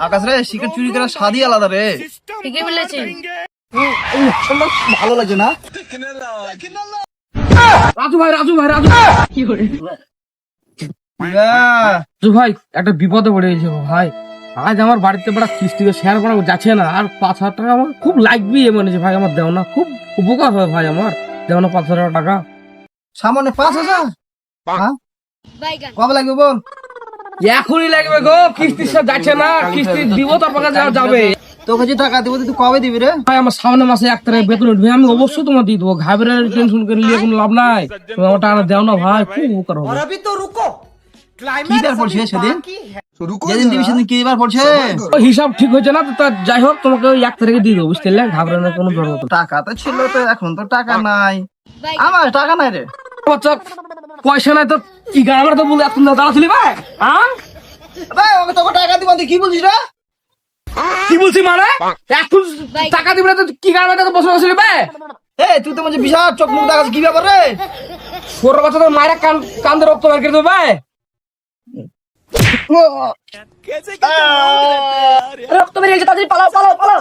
আকাশ রে শিকার চুরি করার স্বাদই আলাদা রে ঠিকই বলেছি ভালো লাগছে না? রাজু ভাই রাজু ভাই রাজু হ্যাঁ, রাজু ভাই একটা বিপদে পড়ে গেছে ভাই। আজ আমার বাড়িতে বড় কিস্তি শেয়ার করা যাচ্ছে না। আর পাঁচ হাজার টাকা আমার খুব লাগবে মনে হচ্ছে ভাই আমার দেও না। খুব উপকার হয় ভাই আমার। দেও না পাঁচ হাজার টাকা। সামান্য পাঁচ হাজার? হ্যাঁ? কবে লাগবে বল? এখনই লাগবে গো কিস্তি সব যাচ্ছে না কিস্তি দিব তারপর যাবে। তোকে যে টাকা দেবো তুই কবে দিবি রে? ভাই আমার সামনে মাসে এক তারিখ বেতন উঠবে আমি অবশ্যই তোমার দিয়ে দেবো। টেনশন করে নিয়ে কোনো লাভ নাই। তুমি আমার টাকা দেও না ভাই খুব উপকার হবে? কি বার পড়ছে সেদিন? যেদিন দিবি সেদিন কি বার পড়ছে? হিসাব ঠিক হয়েছে না তো যাই হোক তোমাকে ওই এক তারিখে দিয়ে দেবো বুঝতে ঘাবড়ানোর কোনো টাকা তো ছিল তো এখন তো টাকা নাই। আমার টাকা নাই রে। পয়সা নাই তো কি গান আমরা তো বলে এখন দাঁড়া ছিলি ভাই? হ্যাঁ? ভাই ওকে তোকে টাকা দিব তুই কি বলছিস রে? কি বলছি মানে? এখন টাকা দিবে না তো কি গান তো বসে বসে ভাই? এ তুই তো মানে বিশাল চোখ মুখ দেখাচ্ছিস কি ব্যাপার রে? ছোট বাচ্চা তো মায়ের কান কান্দে রক্ত বের করে দেবে ভাই। রক্ত বেরিয়ে গেছে তাড়াতাড়ি পালাও পালাও পালাও।